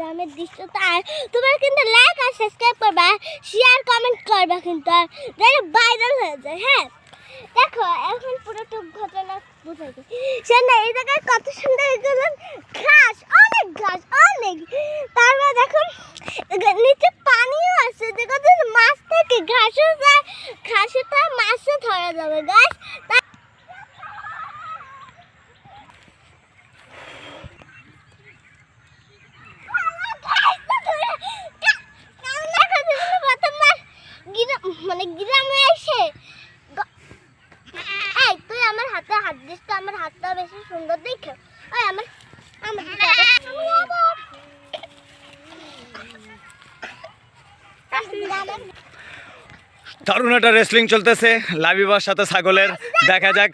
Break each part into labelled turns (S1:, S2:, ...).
S1: গ্রামের দৃশ্যটা আর তোমরা কিন্তু লাইক আর সাবস্ক্রাইব করবা শেয়ার কমেন্ট করবা কিন্তু আর যেন ভাইরাল হয়ে যায় হ্যাঁ? দেখো, এখন পুরোটা ঘটনা বোঝা দিই। সে না এই জায়গায় কত সুন্দর এগুলো ঘাস, অনেক ঘাস, অনেক। তারপর দেখো নিচে পানিও আছে যেখানে মাছ থাকে ঘাসও যায় ঘাসে তো আর মাছও ধরা যাবে গাছ মানে গ্রামে এসে গ- এই তুই আমার হাতে হাত দিস তো আমার হাতটা বেশি সুন্দর দেখে ওই আমার আমার দিকে আবার- আমি আবার- গ্রামের
S2: দারুণ একটা রেসলিং চলতেছে। লাবিবার সাথে ছাগলের, দেখা যাক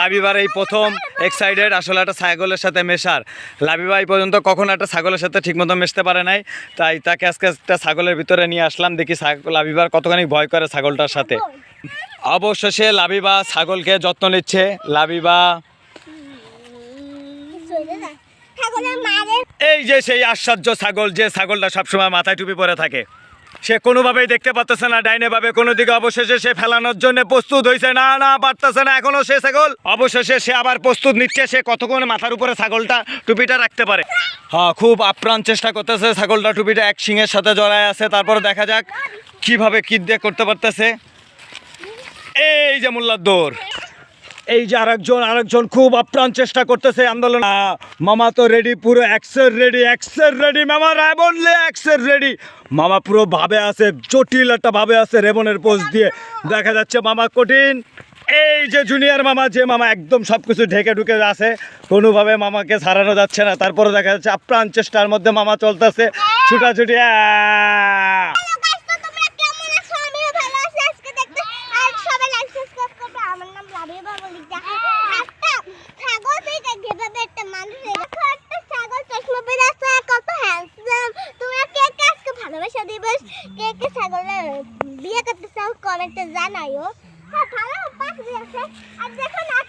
S2: লাবিবার এই প্রথম এক্সাইটেড আসলে একটা ছাগলের সাথে মেশার। লাবিবা এই পর্যন্ত কখনো একটা ছাগলের সাথে ঠিকমতো মেশতে পারে নাই। তাই তাকে আজকে একটা ছাগলের ভিতরে নিয়ে আসলাম। দেখি লাবিবার কতখানি ভয় করে ছাগলটার সাথে। অবশেষে লাবিবা ছাগলকে যত্ন নিচ্ছে। লাবিবা এই যে সেই আশ্চর্য ছাগল, যে ছাগলটা সবসময় মাথায় টুপি পরে থাকে। সে কোনোভাবেই দেখতে পারতেছে না, ডাইনে ভাবে কোনো দিকে অবশেষে সে ফেলানোর জন্য প্রস্তুত হয়েছে না না, পারতেছে না, এখনও সে ছাগল। অবশেষে সে আবার প্রস্তুত নিচ্ছে, সে কতক্ষণ মাথার উপরে ছাগলটা টুপিটা রাখতে পারে। হ্যাঁ খুব আপ্রাণ চেষ্টা করতেছে ছাগলটা টুপিটা এক শিঙের সাথে জড়ায় আছে। তারপর দেখা যাক কীভাবে কি দিয়ে করতে পারতেছে। এই যে মোল্লার দৌড়। এই যে আরেকজন আরেকজন খুব আপ্রাণ চেষ্টা করতেছে আন্দোলন। মামা তো রেডি পুরো এক্সের রেডি এক্সের রেডি মামা রেবনলে এক্সের রেডি মামা পুরো ভাবে আছে, জটিল একটা ভাবে আছে রেবনের পোস্ট দিয়ে। দেখা যাচ্ছে মামা কঠিন। এই যে জুনিয়র মামা, যে মামা একদম সব কিছু ঢেকে ঢুকে আছে, কোনোভাবে মামাকে ছাড়ানো যাচ্ছে না। তারপরে দেখা যাচ্ছে আপ্রাণ চেষ্টার মধ্যে মামা চলতেছে। ছুটাছুটি আহ!
S1: হ্যালো গাইস তো তোমরা কেমন আছো আমিও ভালো আছি আজকে দেখতে আর সবাই লাইক সাবস্ক্রাইব করবে আমার নাম লাবিবা বলি দেখো একটা ছাগল থেকে যেভাবে একটা মানুষ দেখো একটা ছাগল চশমা পরে আছে আর কত হ্যান্ডসাম তোমরা কে কে আজকে ভালোবাসা দিবস কে কে ছাগলের বিয়ে করতে চাও কমেন্টে জানাইও।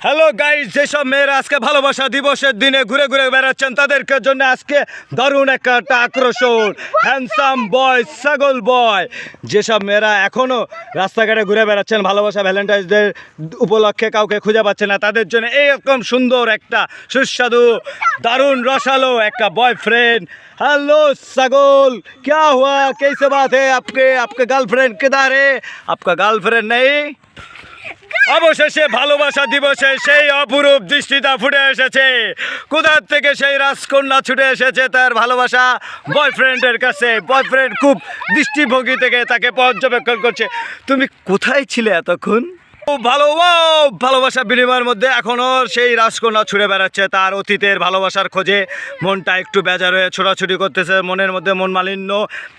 S2: হ্যালো গাইজ যেসব মেয়েরা আজকে ভালোবাসা দিবসের দিনে ঘুরে ঘুরে বেড়াচ্ছেন, তাদেরকে জন্য আজকে দারুণ একটা আকর্ষণ হ্যান্ডসাম বয় ছাগল বয় যেসব মেয়েরা এখনও রাস্তাঘাটে ঘুরে বেড়াচ্ছেন, ভালোবাসা ভ্যালেন্টাইন্স ডে উপলক্ষে কাউকে খুঁজে পাচ্ছে না, তাদের জন্য এইরকম সুন্দর একটা সুস্বাদু, দারুণ রসালো একটা বয়ফ্রেন্ড হ্যালো ছাগল, ক্যা হুয়া? কেসে বাত হে আপকে? আপকে গার্লফ্রেন্ড কেদার আপকা গার্লফ্রেন্ড নেই? অবশেষে ভালোবাসা দিবসে সেই অপরূপ দৃষ্টিটা ফুটে এসেছে। কোথার থেকে সেই রাজকন্যা ছুটে এসেছে তার ভালোবাসা? বয়ফ্রেন্ডের কাছে। বয়ফ্রেন্ড খুব দৃষ্টিভঙ্গি থেকে তাকে পর্যবেক্ষণ করছে। তুমি কোথায় ছিলে এতক্ষণ? ভালো ভালোবাসা বিনিময়ের মধ্যে এখনও সেই রাজকন্যা ছুড়ে বেড়াচ্ছে তার অতীতের ভালোবাসার খোঁজে। মনটা একটু বেজার হয়ে ছোটাছুটি করতেছে, মনের মধ্যে মন মালিন্য।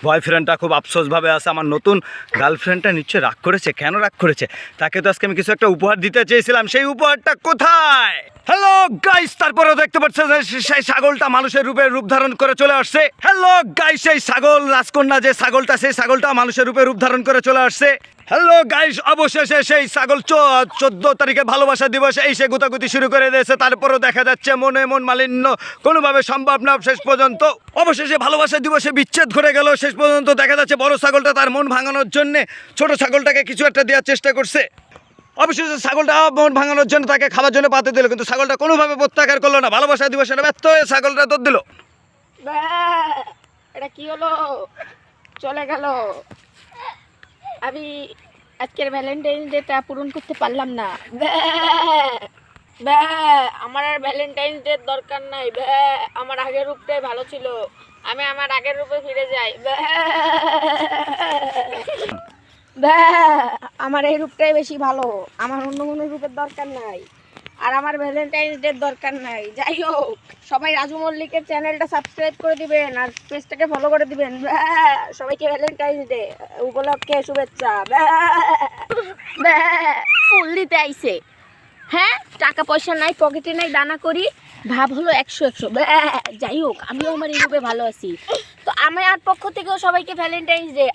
S2: বয়ফ্রেন্ডটা খুব আফসোসভাবে আছে, আমার নতুন গার্লফ্রেন্ডটা নিশ্চয়ই রাগ করেছে, কেন রাগ করেছে? তাকে তো আজকে আমি কিছু একটা উপহার দিতে চেয়েছিলাম, সেই উপহারটা কোথায়? হ্যালো গাইস তারপরেও দেখতে পাচ্ছেন সেই ছাগলটা মানুষের রূপে রূপ ধারণ করে চলে আসছে। হ্যালো গাইস সেই ছাগল, রাজকন্যা যে ছাগলটা, সেই ছাগলটা মানুষের রূপে রূপ ধারণ করে চলে আসছে। হ্যালো গাইস, অবশেষে সেই ছাগল চোদ্দ তারিখে ভালোবাসা দিবস, এই সে গুতাগুতি শুরু করে দিয়েছে। তারপরও দেখা যাচ্ছে মনে মন মালিন্য, কোনোভাবে সম্ভব না শেষ পর্যন্ত। অবশেষে ভালোবাসা দিবসে বিচ্ছেদ ঘটে গেল, শেষ পর্যন্ত দেখা যাচ্ছে বড় ছাগলটা তার মন ভাঙানোর জন্যে ছোট ছাগলটাকে কিছু একটা দেওয়ার চেষ্টা করছে। অবশেষে ছাগলটা মন ভাঙানোর জন্য তাকে খাবার জন্য পাতে দিল, কিন্তু ছাগলটা কোনোভাবে প্রত্যাহার করল না। ভালোবাসা দিবসে ব্যর্থ হয়ে ছাগলটা দর দিল।
S3: এটা কি হলো? চলে গেল। আমি আজকের ভ্যালেন্টাইন ডেটা পূরণ করতে পারলাম না ব্যা! আমার আর ভ্যালেন্টাইন ডে দরকার নাই ব্যা আমার আগের রূপটাই ভালো ছিল আমি আমার আগের রূপে ফিরে যাই ব্যা! আমার এই রূপটাই বেশি ভালো আমার অন্য কোনো রূপের দরকার নাই আর আমার ভ্যালেন্টাইন্স ডে দরকার নাই। যাই হোক, সবাই রাজু মল্লিকের চ্যানেলটা সাবস্ক্রাইব করে দিবেন আর পেজটাকে ফলো করে দিবেন। সবাইকে ভ্যালেন্টাইন্স ডে উপলক্ষে শুভেচ্ছা! ফুল দিতে আইছে। হ্যাঁ টাকা পয়সা নাই পকেটে নাই, দানা করি। ভাব হলো একশো একশো! যাই হোক, আমিও আমার এই রূপে ভালো আছি। তো আমার পক্ষ থেকেও সবাইকে ভ্যালেন্টাইন্স ডে